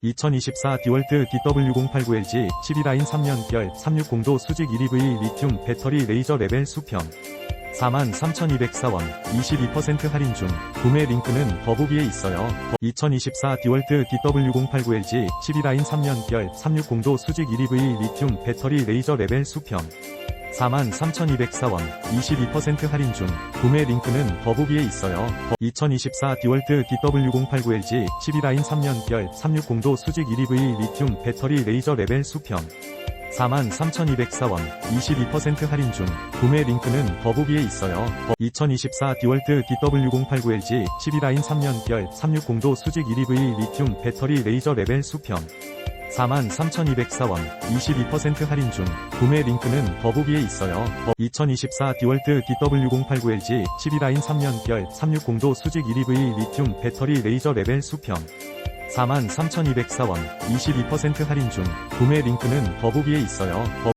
2024 디월트 DW089LG 12라인 3년결 360도 수직 1EV 리튬 배터리 레이저 레벨 수평 43,204원 22% 할인 중 구매 링크는 더보기에 있어요. 2024 디월트 DW089LG 12라인 3년결 360도 수직 1EV 리튬 배터리 레이저 레벨 수평 43,204원 22% 할인 중 구매 링크는 더보기에 있어요. 2024 디월트 DW089LG 12라인 3년결 360도 수직 1EV 리튬 배터리 레이저 레벨 수평 43,204원 22% 할인 중 구매 링크는 더보기에 있어요. 2024 디월트 DW089LG 12라인 3년결 360도 수직 1EV 리튬 배터리 레이저 레벨 수평 43,204원 22% 할인 중 구매 링크는 더보기에 있어요. 2024 디월트 DW089LG 12라인 3년결 360도 수직 1EV 리튬 배터리 레이저 레벨 수평 43,204원 22% 할인 중 구매 링크는 더보기에 있어요.